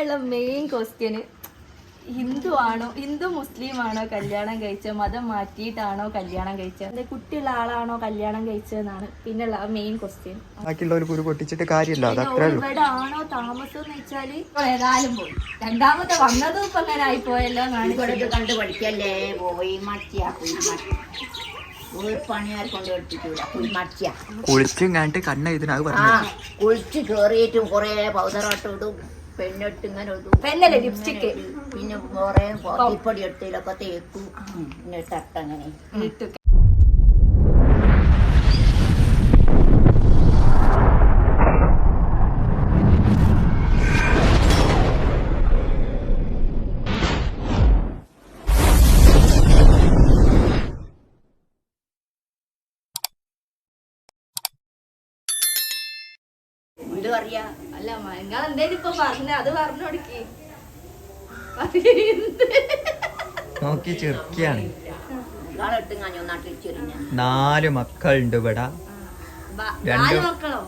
പിന്നെയുള്ള main question Hindu ആണോ? ഹിന്ദു മുസ്ലിം ആണോ കല്യാണം കഴിച്ച മതം മാറ്റിയിട്ടാണോ കല്യാണം കഴിച്ചത്? കുട്ടിയുള്ള ആളാണോ കല്യാണം കഴിച്ചതെന്നാണ് പിന്നെയുള്ള മെയിൻ ക്വസ്റ്റ്യൻ ബാക്കിയുള്ളവർ കുരു പൊട്ടിച്ചിട്ട് കാര്യമില്ല അത്രേ ഉള്ളൂ. ഇവിടെ ആണോ താമസം എന്ന് വെച്ചാൽ ഏതായാലും പോയി. രണ്ടാമത്തെ വന്നതും ഇപ്പൊ അങ്ങനെ ആയിപ്പോയല്ലോ എന്നാണ് ഇവിടത് കണ്ടു പഠിക്കല്ലേ? പോയി മാറ്റിയാ കൊണ്ട് കുളിച്ചും കണ്ടിട്ട് കണ്ണ ഇതിനാ കുളിച്ചു കേറിയിട്ടും കൊറേ പൗഡറായിട്ട് ഇടും. പെണ്ണിട്ട് ഇങ്ങനെ ഇടും പെണ്ണല്ലേ ലിപ്സ്റ്റിക് പിന്നെ കൊറേ പൊടി ഇട്ടിലൊക്കെ തേക്കും. പിന്നെ തട്ടങ്ങനെ പറയാ അല്ല നിങ്ങൾ എന്തേലും ഇപ്പൊ പറഞ്ഞ അത് പറഞ്ഞു കൊടുക്കി. നോക്കി ചെറുക്കിയാണ്. നാല് മക്കളുണ്ട് ഇവിടെ. നാല് മക്കളോ?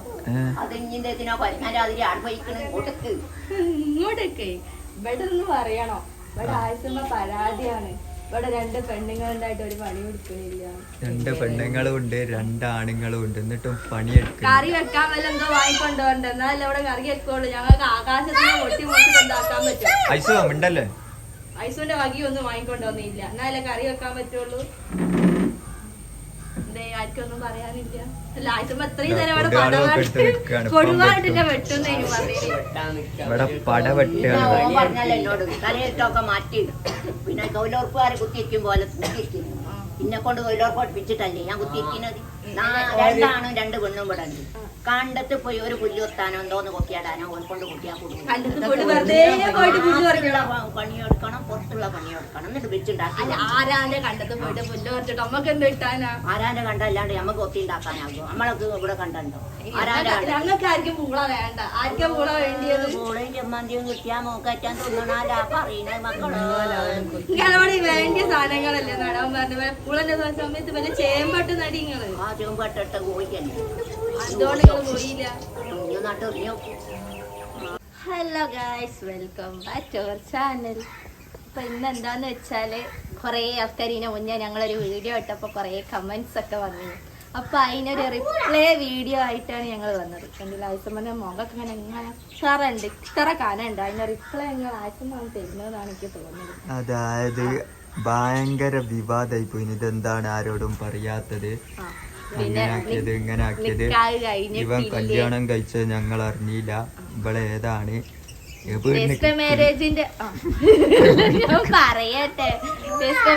അത് ഇഞ്ഞിന്റെ ഇതിനോ ഇങ്ങോട്ടൊക്കെ. ഇവിടെ പറയണോ. ഇവിടെ ആവശ്യമുള്ള പരാതിയാണ്. ഇവിടെ രണ്ട് പെണ്ണുങ്ങളുണ്ടായിട്ട് ഒരു പണി കൊടുക്കണില്ല. രണ്ട് പെണ്ണുങ്ങളും ഉണ്ട് രണ്ട് ആണുങ്ങളും ഉണ്ട് എന്നിട്ടും പണിയെടുക്കുന്നു കറി വെക്കാൻ വല്ല എന്തോ വാങ്ങിക്കൊണ്ടുവരണ്ട. എന്നാലല്ലേ ഇവിടെ കറി വെക്കുള്ളൂ. ഞങ്ങൾക്ക് ആകാശത്തിന് പൊട്ടി പൊട്ടി കൊണ്ടാക്കാൻ പറ്റും. ഐസോ ഉണ്ടല്ലേ ഐസോന്റെ വകി ഒന്നും വാങ്ങിക്കൊണ്ടുവന്നില്ല. എന്നാലേ കറി വെക്കാൻ പറ്റുള്ളൂ? പറയാനില്ല. അല്ല ആഴ്ച എത്രയും നേരം ഇവിടെ. ഇപ്പം കൊടുവാട്ടിന്റെ വെട്ടും. പറഞ്ഞല്ലോ? എന്നോട്. തലയിട്ടൊക്കെ പിന്നെ തൊഴിലുറപ്പുകാരെ കുത്തിയിരിക്കും പോലെ കുത്തിയിരിക്കും എന്നെ കൊണ്ട് തൊഴിലുറപ്പ് പഠിപ്പിച്ചിട്ടല്ലേ? ഞാൻ കുത്തിയിരിക്കുന്നത്. രണ്ടാണും രണ്ട് പെണ്ണും ഇവിടെ ഉണ്ട്. കണ്ടത്ത് പോയി ഒരു പുല്ല് കൊത്താനോ എന്തോന്ന് കൊത്തിയാടാനോ ഓൻ കൊണ്ട് കുത്തിയാ കൊടുക്കും. പണിയെടുക്കണം പുറത്തുള്ള പണിയെടുക്കണം. എന്നിട്ട് വെച്ചുണ്ടാക്കി അല്ല ആരാന്റെ കണ്ടത്ത് പോയിട്ട് പുല്ല് പറിച്ചിട്ട് നമ്മക്ക് എന്ത് കിട്ടാനാ? ആരാന്റെ കണ്ടല്ലാണ്ട് നമുക്ക് കൊത്തി ഉണ്ടാക്കാനാകും നമ്മളൊക്കെ ഇവിടെ കണ്ടോ ആരാന്റെ ഞങ്ങൾക്ക് ആർക്കും പൂള വേണ്ട. ആർക്കും പൂള വേണ്ടിയത്? പൂളയും ചെമ്മന്തിയും കിട്ടിയാ മോക്കറ്റാൻ തിന്നണാലാ പറയണേ മക്കളോ. വേണ്ടിയ സാധനങ്ങളല്ലേ? നടാൻ പറഞ്ഞു പൂളന്റെ സമയത്ത് പിന്നെ ചേമ്പട്ട് നടിങ്ങൾ? ആ ചെമ്പട്ടിട്ട് കോഴിക്കന്നെ. അതുകൊണ്ട് നിങ്ങൾ പോയില്ല. കുഞ്ഞു നട്ടെറിഞ്ഞു hello guys welcome back to our channel ഇപ്പൊ ഇന്ന് എന്താന്ന് വെച്ചാൽ കുറേ ആൾക്കാർ ഇതിനെ മുന്നേ ഞങ്ങളൊരു വീഡിയോ ഇട്ടപ്പോൾ കുറേ കമന്റ്സ് ഒക്കെ വന്നു. അപ്പൊ അതിനൊരു റിപ്ലൈ വീഡിയോ ആയിട്ടാണ് ഞങ്ങൾ വന്നത്. കണ്ടില്ല? ആയുസമ്മന്റെ മുഖമൊക്കെ ഇങ്ങനെ ഇങ്ങനെ ഇത്ര ഉണ്ട് ഇത്ര കാനുണ്ട്. അതിന്റെ റിപ്ലൈ ഞങ്ങൾ ആയുസമ്മ തരുന്നതാണ് എനിക്ക് തോന്നുന്നത്. അതായത് ഭയങ്കര വിവാദമായി പോയി. ഇതെന്താണ് ആരോടും പറയാത്തത്? ആ. അങ്ങനെ ആക്കിയത് ഇങ്ങനെ ആക്കിയത് ഇവൻ കല്യാണം കഴിച്ചത് ഞങ്ങൾ അറിഞ്ഞില്ല ഇവളെ ഏതാണ്? മാരേജിന്റെ പറയട്ടെ.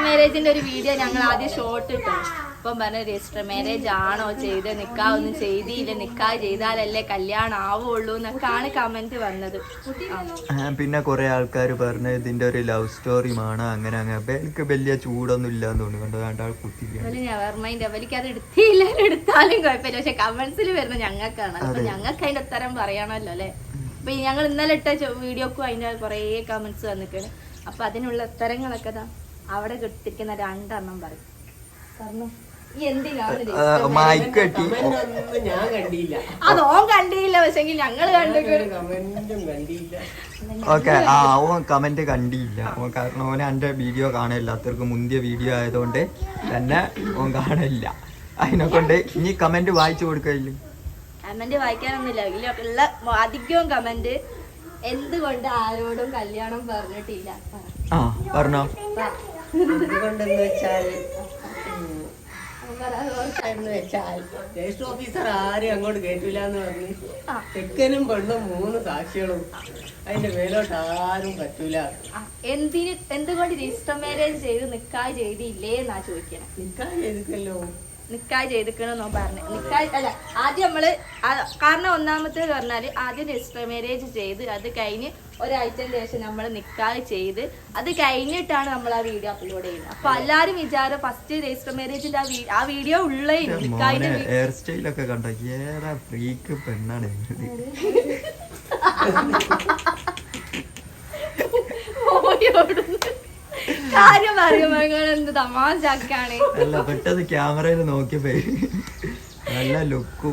മാരേജിന്റെ ഒരു വീഡിയോ ഞങ്ങൾ ആദ്യം ഷോർട്ട് ഇട്ടു. ഇപ്പം പറഞ്ഞ രജിസ്റ്റർ മാരേജ് ആണോ ചെയ്ത് നിക്കാ ഒന്നും ചെയ്തില്ല. നിക്കാ ചെയ്താലല്ലേ കല്യാണം ആവുള്ളൂ എന്നൊക്കെയാണ് കമന്റ് വന്നത്. പിന്നെ കുറെ ആൾക്കാർ പറഞ്ഞു ഇതിന്റെ ഒരു ലവ് സ്റ്റോറിയുമാണ് അങ്ങനെ അങ്ങനെ. എനിക്ക് വലിയ ചൂടൊന്നും ഇല്ലാന്ന് തോന്നുന്നു. അവർക്ക് അത് എടുത്തില്ല എടുത്താലും കുഴപ്പമില്ല. പക്ഷെ കമന്റ്സിൽ വരുന്ന ഞങ്ങൾക്കാണ്. അപ്പൊ ഞങ്ങൾക്ക് അതിന്റെ ഉത്തരം പറയണമല്ലോ അല്ലെ? അപ്പൊ ഞങ്ങൾ ഇന്നലെ ഇട്ട വീഡിയോക്കും അതിന്റെ കുറേ കമന്റ്സ് വന്നിട്ടുണ്ട്. അപ്പൊ അതിനുള്ള ഉത്തരങ്ങളൊക്കെ അവിടെ കിട്ടിക്കുന്ന രണ്ടെണ്ണം പറയും. പറഞ്ഞു? മൈക്ക് കെട്ടി. ഞാൻ കണ്ടില്ല. അതോ കണ്ടില്ല പക്ഷെങ്കിൽ ഞങ്ങൾ കണ്ടിട്ട് കമന്റും കണ്ടില്ല. ഓക്കെ ആ ഓൻ കമന്റ് കണ്ടില്ല. ഓൻ കാരണം ഓൻ എന്റെ വീഡിയോ കാണില്ല അത്രയ്ക്ക് മുന്തിയ വീഡിയോ ആയതുകൊണ്ട് തന്നെ ഓൻ കാണില്ല അതിനെ കൊണ്ട് ഇനി കമന്റ് വായിച്ചു കൊടുക്കില്ല കമന്റ് വായിക്കാനൊന്നുമില്ല. ഇതിലൊക്കെയുള്ള അധികവും കമന്റ് എന്തുകൊണ്ട് ആരോടും കല്യാണം പറഞ്ഞിട്ടില്ല? ആ പറഞ്ഞോ. പറ. എന്തുകൊണ്ടെന്ന് വെച്ചാൽ രജിസ്റ്റർ ഓഫീസർ ആരും അങ്ങോട്ട് കേട്ടില്ല എന്ന് പറഞ്ഞ് ആ. തെക്കനും പെണ്ണും മൂന്ന് സാക്ഷികളും അതിന്റെ മേലോട്ട് ആരും പറ്റൂല. എന്തിന് എന്തുകൊണ്ട് രജിസ്റ്റർ മാരേജ് ചെയ്ത് നിക്കാ ചെയ്തില്ലേ എന്നാ ചോദിക്കണം? നിക്കാ ചെയ്തിട്ടല്ലോ. നിക്കായ് ചെയ്തിക്കണെന്നോ പറഞ്ഞു. നിക്കായ് അല്ല ആദ്യം നമ്മൾ കാരണം ഒന്നാമത്തേത് പറഞ്ഞാൽ ആദ്യം രജിസ്റ്റർ മാരേജ് ചെയ്ത് അത് കഴിഞ്ഞ് ഒരാഴ്ചന് ശേഷം നമ്മൾ നിക്കായ് ചെയ്ത് അത് കഴിഞ്ഞിട്ടാണ് നമ്മൾ ആ വീഡിയോ അപ്ലോഡ് ചെയ്യുന്നത്. അപ്പൊ എല്ലാരും വിചാരം ഫസ്റ്റ് രജിസ്റ്റർ മാരേജിന്റെ ആ വീഡിയോ ഉള്ളേ നിക്കായിന്റെ ഹെയർ സ്റ്റൈലൊക്കെ കണ്ടോ? ഏറെ ഫ്രീക്ക് പെണ്ണാണ് ഇത്. ഓടിയോടുന്നു. കാര്യം പറയുമ്പോ നിങ്ങൾ എന്ത് തമാശാക്കാണ് അല്ല പെട്ടെന്ന് ക്യാമറയിൽ നോക്കിയപ്പോ നല്ല ലുക്കു.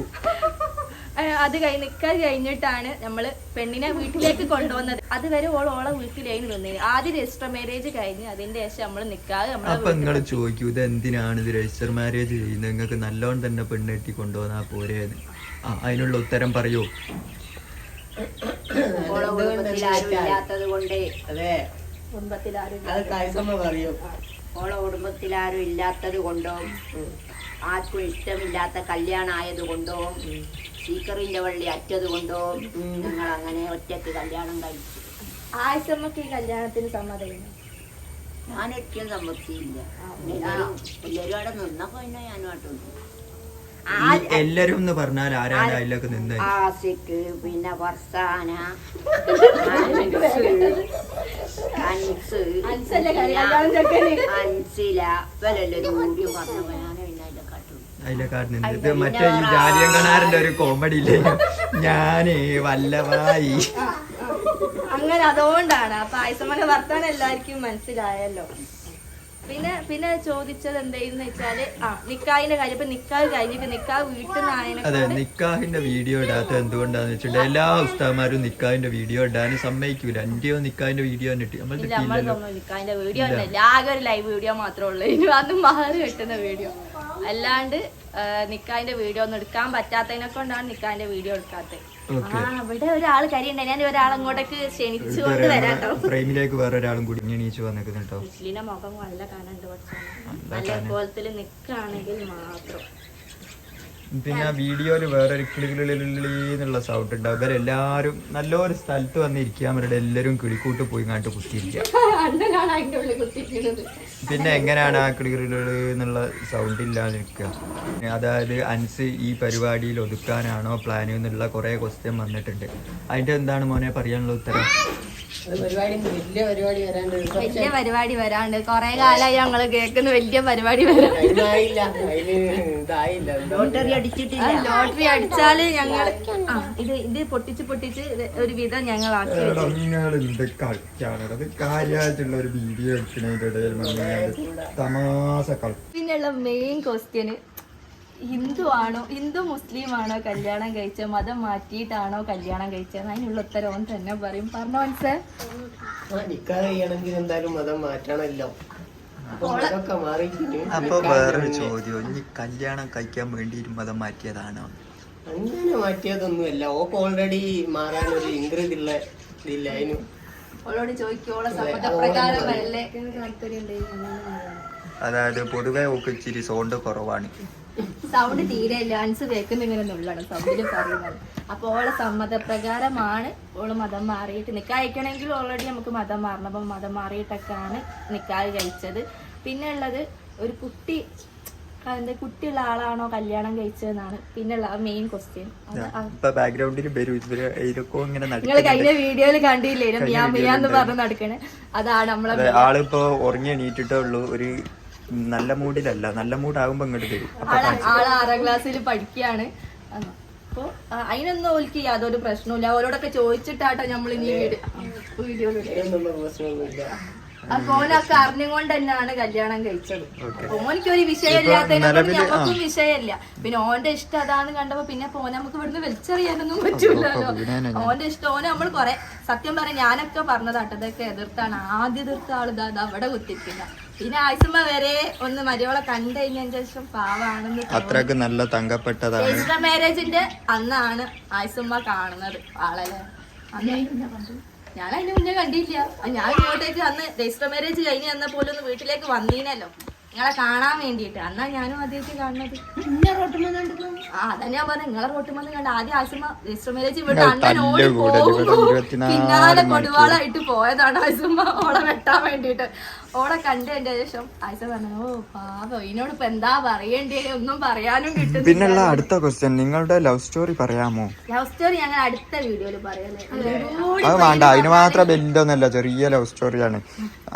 അത് കഴിഞ്ഞ് നിക്കാൻ കഴിഞ്ഞിട്ടാണ് നമ്മൾ പെണ്ണിനെ വീട്ടിലേക്ക് കൊണ്ടുവന്നത്. അതുവരെ ഓൾ ഓളെ വീട്ടിലായി നിന്നത് ആദ്യം രജിസ്റ്റർ മാരേജ് കഴിഞ്ഞ് അതിന്റെ ശേഷം നമ്മൾ നിക്കാതെ നമ്മളെ അപ്പൊ നിങ്ങൾ ചോദിക്കൂ ഇത് എന്തിനാണ് ഇത് രജിസ്റ്റർ മാരേജ് ചെയ്യുന്നത്? നിങ്ങൾക്ക് നല്ലോണം തന്നെ പെണ്ണെട്ടി കൊണ്ടുവന്നാ പോരേന്ന്. ആ അതിനുള്ള ഉത്തരം പറയൂ. ഓളെ കുടുംബത്തിൽ ആരും ഇല്ലാത്തത് കൊണ്ട്. അതെ. കുടുംബത്തിൽ ആരും അത് കായ്സമ്മ പറയും. ഓളെ കുടുംബത്തിൽ ആരും ഇല്ലാത്തത് കൊണ്ടോ. ആർക്കും ഇഷ്ടമില്ലാത്ത കല്യാണമായത് കൊണ്ടോ. സ്പീക്കറിന്റെ വള്ളി അറ്റത് കൊണ്ടോ. നിങ്ങൾ അങ്ങനെ ഒറ്റയ്ക്ക് കല്യാണം കഴിച്ചു. ആയിസമ്മക്ക് ഈ കല്യാണത്തിന് സമ്മതമില്ല. ഞാനൊരിക്കലും സമ്മതിച്ചില്ല. സമ്മതിയില്ല എല്ലാരും അവിടെ നിന്നപ്പോ പിന്നെ ഞാനും ആട്ടുണ്ട് എല്ലാരും എന്ന് പറഞ്ഞാൽ ആരാണ് നിന്ന് ആസിക്ക് പിന്നെ ഫർസാന അൻസ്? അൻസില ഇവരെല്ലാരും കൂടി പറഞ്ഞപ്പോ ഞാൻ പിന്നെ അതിന്റെ കാട്ടും അതിലെക്കാട്ട് ഇത് മറ്റേ ഈ ജാലിയങ്കണാറിന്റെ ഒരു കോമഡി ഇല്ലേ? ഞാനേ വല്ലവായി. അങ്ങനെ അതുകൊണ്ടാണ്. ആ പായസം വർത്താനം എല്ലാവർക്കും മനസ്സിലായല്ലോ. പിന്നെ പിന്നെ ചോദിച്ചത് എന്തായിരുന്നു വെച്ചാൽ ആ നിക്കാഹിന്റെ കാര്യം. ഇപ്പൊ നിക്കാഹ് കഴിഞ്ഞിട്ട് നിക്കാഹ് വീട്ടിൽ നിന്നായാലും അതെ നിക്കാഹിന്റെ വീഡിയോ ഇടാത്ത എന്തുകൊണ്ടാന്ന് വെച്ചിട്ടുണ്ടെങ്കിൽ എല്ലാ ഉസ്താമാരും നിക്കാഹിന്റെ വീഡിയോ ഇടാനും സമ്മതിക്കൂല. എന്റെയോ നിക്കാഹിന്റെ വീഡിയോ ഇട്ടി നമ്മൾ നിക്കാഹിന്റെ വീഡിയോ ആകെ ഒരു ലൈവ് വീഡിയോ മാത്രമേ ഉള്ളൂ. ഇനി അത് മാറി കിട്ടുന്ന വീഡിയോ. അല്ലാണ്ട് നിക്കാഹിന്റെ വീഡിയോ ഒന്നും എടുക്കാൻ പറ്റാത്തതിനെ കൊണ്ടാണ് നിക്കാഹിന്റെ വീഡിയോ എടുക്കാത്തത്. ഇവിടെ ഒരാൾ കരിയുണ്ട് ഞാൻ ഒരാൾ അങ്ങോട്ടേക്ക് ക്ഷണിച്ചുകൊണ്ട് വരാട്ടോ. ഫ്രെയിമിലേക്ക് വേറെ ഒരാളും കൂടി എണീച്ച് കേട്ടോ മുസ്ലിന്റെ മുഖം നല്ല കാണുന്നുണ്ട് കുറച്ച്. നല്ല നല്ല നിൽക്കുകയാണെങ്കിൽ നിക്കാണെങ്കിൽ മാത്രം. പിന്നെ ആ വീഡിയോയിൽ വേറൊരു കിളികളിലുള്ള സൗണ്ട് ഉണ്ടാവും ഇവരെല്ലാരും നല്ലൊരു സ്ഥലത്ത് വന്നിരിക്കുക അവരുടെ എല്ലാരും കിളിക്കൂട്ട് പോയി കണ്ട് കുത്തിയിരിക്കുക പിന്നെ എങ്ങനെയാണ് ആ കിളികളിലുള്ള എന്നുള്ള സൗണ്ട് ഇല്ലാതെ നിൽക്കുക അതായത് അൻസ് ഈ പരിപാടിയിൽ ഒതുക്കാനാണോ പ്ലാൻ എന്നുള്ള കുറെ ക്വസ്റ്റ്യൻ വന്നിട്ടുണ്ട് അതിന്റെ എന്താണ് മോനെ പറയാനുള്ള ഉത്തരം വലിയ പരിപാടി വരാണ്ട് വലിയ പരിപാടി വരാണ്ട്. കൊറേ കാലമായി ഞങ്ങൾ കേൾക്കുന്ന വലിയ പരിപാടി ഇതായില്ല. ലോട്ടറി അടിച്ചിട്ടില്ല. ലോട്ടറി അടിച്ചാൽ ഞങ്ങൾ ആ ഇത് ഇത് പൊട്ടിച്ച് പൊട്ടിച്ച് ഒരു വിധം ഞങ്ങൾ ആക്കി വെച്ചു. നിങ്ങളുണ്ട് കളിക്കാനുള്ളത് കാര്യമായിട്ടുള്ള ഒരു വീഡിയോ എടുക്കുന്നതിന്റെ ഇടയിൽ തമാശ കളി പിന്നെയുള്ള മെയിൻ ക്വസ്റ്റ്യന് ഹിന്ദു ആണോ ഹിന്ദു മുസ്ലിം ആണോ കല്യാണം കഴിച്ച മതം മാറ്റിയിട്ടാണോ കല്യാണം കഴിച്ചത്? അതിനുള്ള ഉത്തരവും തന്നെ പറയും. പറഞ്ഞോ മനസ്സേ നിക്കാതെ ചെയ്യണമെങ്കിൽ എന്തായാലും മതം മാറ്റണല്ലോ അപ്പൊ വേറൊരു ചോദ്യം. ഇനി കല്യാണം കഴിക്കാൻ വേണ്ടി ഒരു മതം മാറ്റിയതാണോ? അങ്ങനെ മാറ്റിയതൊന്നുമല്ല. ഓക്ക് ഓൾറെഡി മാറാനൊരു ഇൻഗ്രീഡ് ഉള്ള ഇതില്ല. അതിന് അവളോട് ചോദിക്കോളെ സമ്മതപ്രകാരം അല്ലേ? താല്പര്യം അതായത് പൊതുവെ ഒക്കെ ഇച്ചിരി സോണ്ട് കുറവാണ്. സൗണ്ട് തീരെ ഇല്ല. അൻസ് കേൾക്കുന്ന ഇങ്ങനെ നുള്ളണം സൗണ്ടിൽ പറയുന്നത്. അപ്പൊ ഓളെ സമ്മതപ്രകാരമാണ് ഓൾ മതം മാറിയിട്ട് നിക്കാ അയക്കണമെങ്കിൽ ഓൾറെഡി നമുക്ക് മതം മാറണം. അപ്പം മതം മാറിയിട്ടൊക്കെയാണ് നിക്കാഹ് കഴിച്ചത്. പിന്നെ ഉള്ളത് ഒരു കുട്ടി എന്താ കുട്ടിയുള്ള ആളാണോ കല്യാണം കഴിച്ചതെന്നാണ്. പിന്നെയുള്ള മെയിൻ ക്വസ്റ്റ്യൻ ബാക്ക്ഗ്രൗണ്ടിൽ നിങ്ങൾ കഴിഞ്ഞ വീഡിയോയിൽ കണ്ടില്ലേ? മിയാ മിയാന്ന്. പറഞ്ഞ് നടക്കണേ. അതാണ് നമ്മളെ ആളിപ്പോ ഉറങ്ങി എണീറ്റിട്ടേ ഉള്ളൂ. ഒരു നല്ല മൂഡിലല്ല നല്ല മൂഡാകുമ്പോ ഇങ്ങോട്ട് തരും. ആൾ ആറാം ക്ലാസ്സിൽ പഠിക്കുകയാണ്. അപ്പൊ അതിനൊന്നും ഓൽക്ക് യാതൊരു പ്രശ്നമില്ല അവരോടൊക്കെ ചോദിച്ചിട്ടാട്ടോ നമ്മൾ ഇനി വീഡിയോ അതിനൊന്നും പ്രശ്നമൊന്നുമില്ല അപ്പൊ ഓനൊക്കെ അറിഞ്ഞുകൊണ്ട് തന്നെയാണ് കല്യാണം കഴിച്ചത്. ഓനക്ക് ഒരു വിഷയമില്ലാത്തതിനെ വിഷയമല്ല ഞമ്മക്കും വിഷയമില്ല. പിന്നെ ഓന്റെ ഇഷ്ടം അതാന്ന് കണ്ടപ്പോ പിന്നെ ഓനെ നമുക്ക് ഇവിടുന്ന് വലിച്ചെറിയാനൊന്നും പറ്റൂലല്ലോ. ഓന്റെ ഇഷ്ടം ഓനെ നമ്മൾ കൊറേ സത്യം പറയാം ഞാനൊക്കെ പറഞ്ഞതാട്ടതൊക്കെ എതിർത്താണ്. ആദ്യ എതിർത്ത ആൾ ഇതാ ഇതാ അവിടെ കുത്തിരിക്കില്ല പിന്നെ ആയിസമ്മ വരെ ഒന്ന് മരിയോളെ കണ്ടു കഴിഞ്ഞതിന് ശേഷം പാവാണെന്ന് അത്രയ്ക്ക് നല്ല തങ്കപ്പെട്ടതാണ്. രജിസ്റ്റർ മാരേജിന്റെ അന്നാണ് ആയിസമ്മ കാണുന്നത് ആളല്ലേ അന്ന് ഞാൻ അതിന് മുന്നേ കണ്ടിട്ടില്ല. ആ, ഞാൻ ഇങ്ങോട്ടേക്ക് അന്ന് രജിസ്റ്റർ മാരേജ് കഴിഞ്ഞ് വന്ന ഒന്ന് വീട്ടിലേക്ക് വന്നീനല്ലോ. നിങ്ങളെ കാണാൻ വേണ്ടിയിട്ട്. അന്നാ ഞാനും ആദ്യമായിട്ട് കാണുന്നത്. ആ അതാ ഞാൻ പറഞ്ഞ നിങ്ങളെ റോട്ടുമെന്ന് കണ്ട ആദ്യം ആയിസമ്മ രജിസ്റ്റർ മാരേജ് ഇവിടെ നിങ്ങൾ അണ്ണൻ ഓടി തല്ല് കൂടൽ, ഇരുപത്തിനാല് പിന്നാലെ മണിക്കൂർ. കൊടുവാളായിട്ട് പോയതാണ് ആയിസുമ്മ. ഓളെ വെട്ടാൻ വേണ്ടിയിട്ട്. ഓളെ കണ്ടതിന്റെ ശേഷം ആയിസ പറഞ്ഞു ഓ പാവം ഇതിനോട് ഇപ്പൊ എന്താ പറയണ്ടേ? ഒന്നും പറയാനും കിട്ടും പിന്നെ അടുത്ത ക്വസ്റ്റ്യൻ നിങ്ങളുടെ ലവ് സ്റ്റോറി പറയാമോ? ലവ് സ്റ്റോറി ഞങ്ങൾ അടുത്ത വീഡിയോയിൽ പറയാം. അത്. വേണ്ട അതിന് മാത്രം വലുതൊന്നല്ല ചെറിയ ലവ് സ്റ്റോറിയാണ്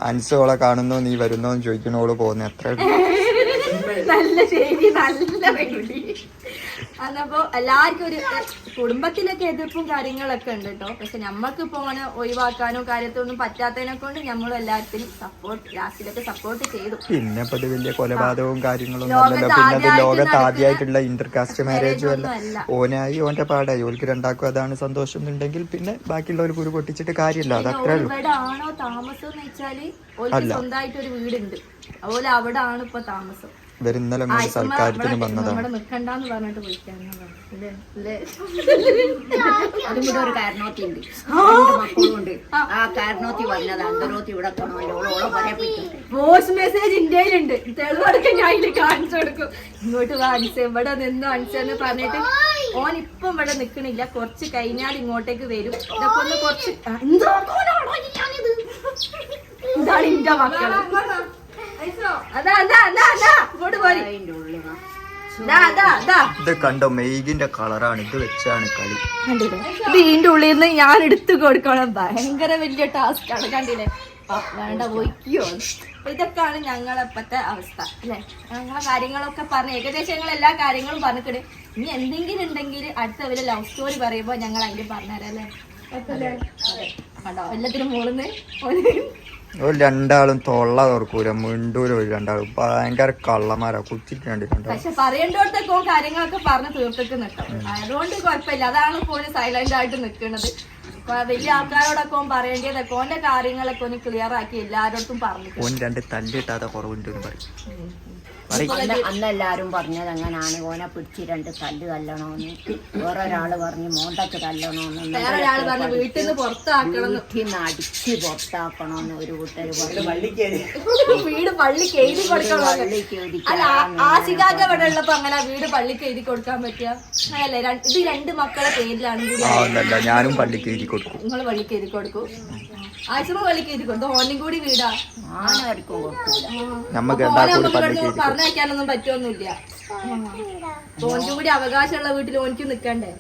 അൻസോളെ കാണുന്നോ നീ വരുന്നോ എന്ന് ചോദിക്കണോൾ പോകുന്ന എത്ര നല്ല ശരി നല്ല അന്നപ്പോ എല്ലാവർക്കും ഒരു കുടുംബത്തിലൊക്കെ എതിർപ്പും കാര്യങ്ങളൊക്കെ ഉണ്ട് കേട്ടോ പക്ഷെ നമ്മൾക്ക് ഇപ്പൊ അങ്ങനെ ഒഴിവാക്കാനോ കാര്യത്തൊന്നും പറ്റാത്തതിനെ കൊണ്ട് നമ്മൾ എല്ലാത്തിനും സപ്പോർട്ട് ലാസ്റ്റിലൊക്കെ സപ്പോർട്ട് ചെയ്തു. പിന്നെ വലിയ കൊലപാതകവും കാര്യങ്ങളും പിന്നെ ലോകത്ത് ആദ്യമായിട്ടുള്ള ഇന്റർകാസ്റ്റ് മാരേജും അല്ല. ഓനായി ഓന്റെ പാടായി ഓൽക്ക് രണ്ടാക്കും അതാണ് സന്തോഷം എന്നുണ്ടെങ്കിൽ പിന്നെ ബാക്കിയുള്ളവർ കുരു പൊട്ടിച്ചിട്ട് കാര്യമില്ല. അത് അത്രേ ഉള്ളൂ. ആണോ താമസം എന്ന് വെച്ചാൽ സ്വന്തമായിട്ട് ഒരു വീടുണ്ട്. അതുപോലെ അവിടെ ആണ് ഇപ്പൊ താമസം. ഇവർ ഇന്നലെ അങ്ങോട്ട് സൽക്കാരത്തിന് വന്നതാണ്. വോയിസ് മെസ്സേജ് ഇന്ത്യയിലുണ്ട്. തെളിവെടുക്കാൻ ഞാൻ ഇതിൽ കാണിച്ചു കൊടുക്കും. ഇങ്ങോട്ട് കാണിച്ചു ഇവിടെ നിന്ന് കാണിച്ചെന്ന് പറഞ്ഞിട്ട് ഓൻ ഇപ്പം ഇവിടെ നിക്കണില്ല. കുറച്ച് കഴിഞ്ഞാൽ ഇങ്ങോട്ടേക്ക് വരും. ഇതൊക്കെ ഒന്ന് കുറച്ച് ആ, എന്തോ? കോലാണോ ഈ ഞാനിത്? ഇതാണ് ഇന്റെ മക്കൾ. ഇത് കണ്ടോ മെയ്ഗിന്റെ കളറാണ്. ഇത് വെച്ചാണ് കളി. കണ്ടില്ലേ? ഇത് ഇതിന്റെ ഉള്ളിൽ നിന്ന് ഞാൻ എടുത്തു കൊടുക്കണം. ഭയങ്കര വലിയ ടാസ്ക് ആണ്. കണ്ടില്ലേ? വേണ്ട പോയിക്കോ. ഇതൊക്കെയാണ് ഞങ്ങളെ ഇപ്പത്തെ അവസ്ഥ അല്ലെ? ഞങ്ങളെ കാര്യങ്ങളൊക്കെ പറഞ്ഞ് ഏകദേശം ഞങ്ങൾ എല്ലാ കാര്യങ്ങളും പറഞ്ഞിട്ട് ഇനി എന്തെങ്കിലും ഉണ്ടെങ്കിൽ അടുത്ത ഒരു ലവ് സ്റ്റോറി പറയുമ്പോ ഞങ്ങൾ അതിൽ പറഞ്ഞുതരാം അല്ലേ. കണ്ടോ? എല്ലാത്തിനും മൂളുന്ന് ഒരു രണ്ടാളും തൊള്ള തുറക്കൂല മിണ്ടൂല ഒരു രണ്ടാളും. ഭയങ്കര കള്ളമാരാ കുത്തിട്ട് കണ്ടിട്ടുണ്ടോ. പക്ഷെ പറയേണ്ടോടത്തൊക്കെ കാര്യങ്ങളൊക്കെ പറഞ്ഞ് തീർത്തിട്ട് നിൽക്കണം അതുകൊണ്ട് കുഴപ്പമില്ല. അതാണ് ഇപ്പോൾ സൈലന്റ് ആയിട്ട് നിൽക്കുന്നത്. വലിയ ആൾക്കാരോടൊക്കെ ഓൻ പറയേണ്ടതൊക്കെ ഓന്റെ കാര്യങ്ങളൊക്കെ ഒന്ന് ക്ലിയർ ആക്കി എല്ലാരോടത്തും പറഞ്ഞു ഓൻ രണ്ട് തല്ലിട്ടാതെ കുറവുണ്ട് എന്ന് പറയും. പറയ്. അന്ന് അന്നെല്ലാരും പറഞ്ഞത് എങ്ങനാണ് ഓനെ പിടിച്ച് രണ്ട് തല്ല് തല്ലണോന്ന്. വേറൊരാൾ പറഞ്ഞു മോന്തക്ക് തല്ലണോന്ന്. വേറെ പറഞ്ഞു വീട്ടിൽ നിന്ന് പുറത്താക്കണം വീട്ടിൽ നിന്ന് അടിച്ച് പുറത്താക്കണോന്ന് ഒരു കൂട്ടര് പറഞ്ഞു. വീട് പള്ളി കെയ്തി ആശികാക്ക ഇവിടെ ഉള്ളപ്പോ അങ്ങനെ വീട് പള്ളി എഴുതി കൊടുക്കാൻ പറ്റിയ? അങ്ങനല്ലേ ഇത് രണ്ട് മക്കളെ പേരിലാണ് ഞാനും പള്ളി എഴുതി കൊടുക്കും. നിങ്ങൾ പള്ളിക്ക് എഴുതി കൊടുക്കൂ. ആഴ്ച പള്ളിക്ക് എഴുതി കൊടുത്തു ഓനും കൂടി വീടാ. നമുക്ക് പറഞ്ഞയക്കാനൊന്നും പറ്റുമൊന്നുമില്ല അവകാശമുള്ള വീട്ടിൽ ഓനിക്ക് നിക്കണ്ടേ?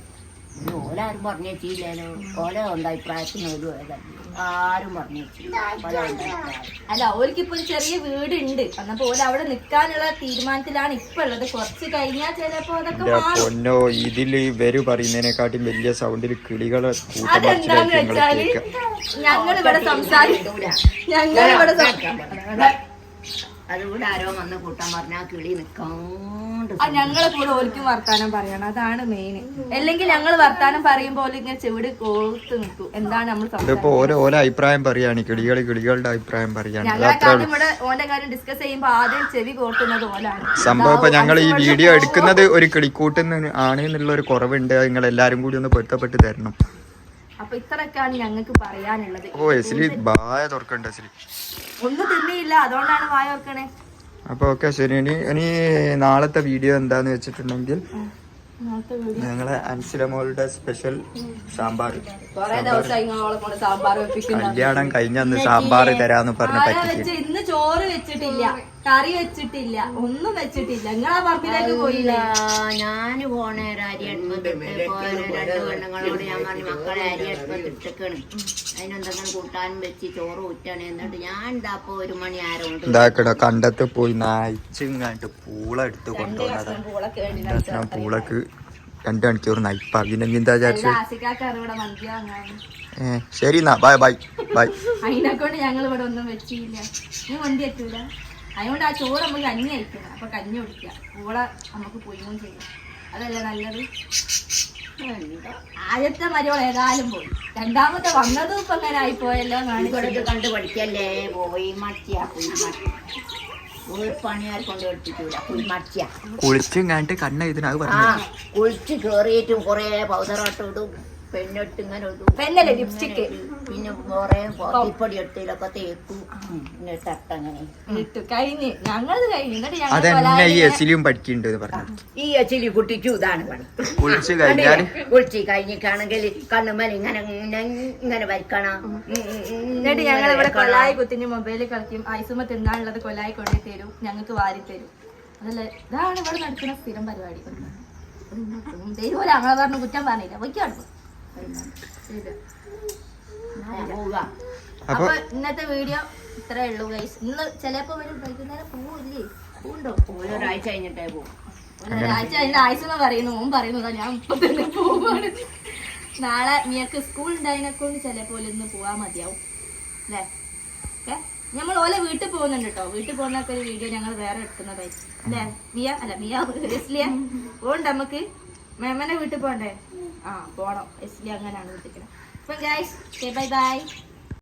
ഓലാരും പറഞ്ഞേച്ചില്ലല്ലോ ഓലെ ഉണ്ട് അഭിപ്രായത്തിന് ഒരു ആരും പറഞ്ഞു അല്ല ഓൽക്കിപ്പോ ഒരു ചെറിയ വീടുണ്ട്. അന്നപ്പോ ഓല അവിടെ നിക്കാനുള്ള തീരുമാനത്തിലാണ് ഇപ്പൊ ഉള്ളത്. കുറച്ച് കഴിഞ്ഞാൽ ചിലപ്പോ അതൊക്കെ പൊന്നോ ഇതിൽ ഇവർ പറയുന്നതിനെക്കാട്ടും വലിയ സൗണ്ടിൽ കിളികളെ അതെന്താന്ന് വെച്ചാൽ ഞങ്ങൾ ഇവിടെ സംസാരിക്കൂല. ഞങ്ങൾ ഇവിടെ അതുകൂടെ ആരോ വന്ന് കൂട്ടാൻ പറഞ്ഞാൽ കിളി നിക്കാണ്ട് ആ ഞങ്ങളെ കൂടെ ഓൽക്കും വർത്താനം പറയണം. അതാണ് മെയിൻ അല്ലെങ്കിൽ ഞങ്ങൾ വർത്താനം പറയുമ്പോൾ ഇങ്ങനെ ചെവിട് കോർത്ത് നിൽക്കും എന്താണ് നമ്മൾ ഓരോ ഓരോ അഭിപ്രായം പറയാണ്. കിളികൾ കിളികളുടെ അഭിപ്രായം പറയാണ്. ഇവിടെ ഓന്റെ കാര്യം ഡിസ്കസ് ചെയ്യുമ്പോൾ ആദ്യം ചെവി കോർത്തുന്നത് ഓലാണ്. സംഭവം ഇപ്പൊ ഞങ്ങൾ ഈ വീഡിയോ എടുക്കുന്നത് ഒരു കിളിക്കൂട്ടിന് ആണ് എന്നുള്ള ഒരു കുറവുണ്ട്. നിങ്ങൾ എല്ലാരും കൂടി ഒന്ന് പൊരുത്തപ്പെട്ട് തരണം. അപ്പൊ ഇത്രയൊക്കെയാണ് ഞങ്ങൾക്ക് പറയാനുള്ളത്. ഓ എസ്ലി ബായ തുറക്കണ്ട എസ്ലി. ഒന്നും തിന്നിയില്ല. അതുകൊണ്ടാണ് വായ ഓർക്കണേ അപ്പൊ ഓക്കെ ശരി. ഇനി ഇനി നാളത്തെ വീഡിയോ എന്താന്ന് വെച്ചിട്ടുണ്ടെങ്കിൽ ഞങ്ങളെ അൻസിലമോളുടെ സ്പെഷ്യൽ സാമ്പാർ കല്യാണം കഴിഞ്ഞ അന്ന് സാമ്പാർ തരാന്ന് പറഞ്ഞ പറ്റി ഇന്ന് ചോറ് വെച്ചിട്ടില്ല. കറി വെച്ചിട്ടില്ല ഒന്നും വെച്ചിട്ടില്ല. നിങ്ങളാ പറമ്പിലേക്ക് പോയില്ല? ഞാൻ പോണ ഒരു അരി അടുപ്പത്തിട്ട് രണ്ട് പെണ്ണുങ്ങളോട് ഞാൻ പറഞ്ഞു മക്കളെ അരി അടുപ്പത്തിട്ടേക്കാണ് അതിനെന്തെങ്കിലും കൂട്ടാനും വെച്ച് ചോറ് ഊറ്റാണ് എന്നിട്ട് ഞാൻ എന്താപ്പോ ഒരു മണി ആരോണ്ട് ഇതാക്കട കണ്ടത്ത് പോയി നയിച്ചിങ്ങാണ്ട് പൂള എടുത്ത് കൊണ്ടുവന്നതാ. പൂളൊക്കെ രണ്ടു മണിക്കൂർ നയിപ്പ. പിന്നെ എന്താ വിചാരിച്ചു? ശരി എന്നാ ബൈ ബൈ ബൈ. അതിനെ കൊണ്ട് ഞങ്ങൾ ഇവിടെ ഒന്നും വെച്ചില്ല. നീ വണ്ടി എത്തൂല. അതുകൊണ്ട് ആ ചോറ് നമ്മൾ കഞ്ഞി അയക്കണം അപ്പൊ കഞ്ഞി കുടിക്കാം കൂടെ നമുക്ക് പൊയ്യും ചെയ്യാം. അതല്ലേ നല്ലത്? ആദ്യത്തെ മരുവൾ ഏതായാലും പോയി. രണ്ടാമത്തെ വന്നതും ഇപ്പൊ അങ്ങനെ ആയിപ്പോയല്ലോ എന്നാണ് ഇവിടത്ത് കണ്ട് പഠിക്കല്ലേ? പോയി മടിയ പോയി ഒരു പണിയാർ കൊണ്ട് കണ്ണ കുളിച്ച് കേറിയിട്ടും കൊറേ പൗതറാട്ടോടും ഇടും. പെണ്ണിട്ട് ഇങ്ങനെ ഇടും പെണ്ണല്ലേ ലിപ്സ്റ്റിക് പിന്നെ കൊറേ പൊത്തിപ്പൊടി എടുത്തിലൊക്കെ തേക്കും. പിന്നെ തട്ടങ്ങനെ ഇട്ടു കഴിഞ്ഞ്. ഞങ്ങളത് കഴിഞ്ഞു. എന്നിട്ട് ഞങ്ങൾ ഈ എസിലും പഠിക്കുന്നുണ്ട് എന്ന് പറഞ്ഞു ഈ അച്ചിലി കുട്ടിക്കും ഇതാണ് പണി. കുളിച്ച് കഴിഞ്ഞാൽ? കുളിച്ച് കഴിഞ്ഞിട്ടാണെങ്കിൽ കണ്ണുമ്മൽ ഇങ്ങനെ ഇങ്ങനെ ഇങ്ങനെ വരക്കണം എന്നിട്ട് ഞങ്ങൾ ഇവിടെ. കൊലായി കുത്തിഞ്ഞ് മൊബൈലിൽ കളിക്കും. ഐസുമ തിന്നാനുള്ളത് കൊലായി കൊണ്ടേ തരും. ഞങ്ങൾക്ക് വാരി തരും. അതല്ലേ? ഇതാണ് ഇവിടെ നടക്കുന്ന സ്ഥിരം പരിപാടി. ദൈവം ഞങ്ങളെ പറഞ്ഞു കുറ്റം പറഞ്ഞില്ല. വയ്ക്കാണ് അപ്പൊ ഇന്നത്തെ വീഡിയോ ഇത്രേ ഉള്ളൂ ഗൈസ് ഇന്ന് ചിലപ്പോ വരും വൈകുന്നേരം പോവില്ലേ? പൂണ്ടോ ഒരാഴ്ച കഴിഞ്ഞിട്ടേ പോകും ഒരാഴ്ച അതിന്റെ ആഴ്ച എന്ന് പറയുന്നു ഓൻ പറയുന്നതാ ഞാൻ ഇപ്പൊ തന്നെ പോവാണ്. നാളെ മിയക്ക് സ്കൂൾ ഉണ്ടായതിനെ കൊണ്ട് ചിലപ്പോൾ ഇന്ന് പോവാൻ മതിയാവും അല്ലേ? ഓക്കെ? നമ്മൾ ഓലെ വീട്ടിൽ പോകുന്നുണ്ട് കേട്ടോ വീട്ടിൽ പോകുന്നൊക്കെ ഒരു വീഡിയോ ഞങ്ങൾ വേറെ എടുക്കുന്നതായി അല്ലേ? മിയ? അല്ല മിയ പോകണ്ട നമുക്ക് മേമനെ വീട്ടിൽ പോണ്ടേ ആ പോണം. എസ്ലിയ അങ്ങനെയാണ് വിളിക്കുന്നത് അപ്പൊ ഗൈസ് ബൈ ബൈ